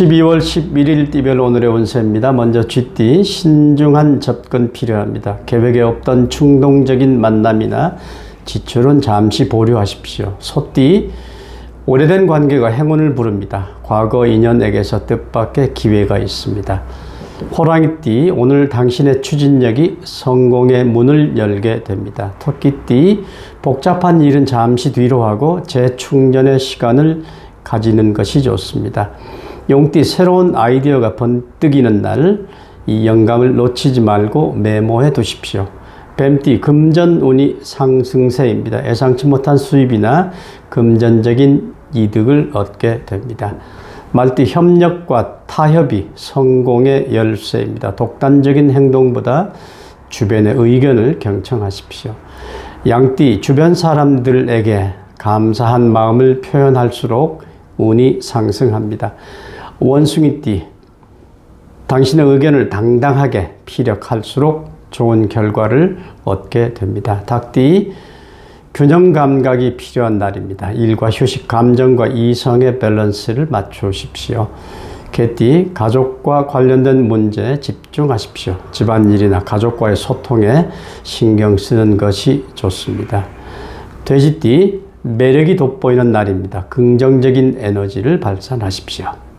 12월 11일 띠별 오늘의 운세입니다. 먼저 쥐띠 신중한 접근 필요합니다. 계획에 없던 충동적인 만남이나 지출은 잠시 보류하십시오. 소띠 오래된 관계가 행운을 부릅니다. 과거 인연에게서 뜻밖의 기회가 있습니다. 호랑이띠 오늘 당신의 추진력이 성공의 문을 열게 됩니다. 토끼띠 복잡한 일은 잠시 뒤로 하고 재충전의 시간을 가지는 것이 좋습니다. 용띠 새로운 아이디어가 번뜩이는 날 이 영감을 놓치지 말고 메모해 두십시오. 뱀띠 금전 운이 상승세입니다. 예상치 못한 수입이나 금전적인 이득을 얻게 됩니다. 말띠 협력과 타협이 성공의 열쇠입니다. 독단적인 행동보다 주변의 의견을 경청하십시오. 양띠 주변 사람들에게 감사한 마음을 표현할수록 운이 상승합니다. 원숭이띠 당신의 의견을 당당하게 피력할수록 좋은 결과를 얻게 됩니다. 닭띠 균형 감각이 필요한 날입니다. 일과 휴식, 감정과 이성의 밸런스를 맞추십시오. 개띠 가족과 관련된 문제에 집중하십시오. 집안일이나 가족과의 소통에 신경 쓰는 것이 좋습니다. 돼지띠 매력이 돋보이는 날입니다. 긍정적인 에너지를 발산하십시오.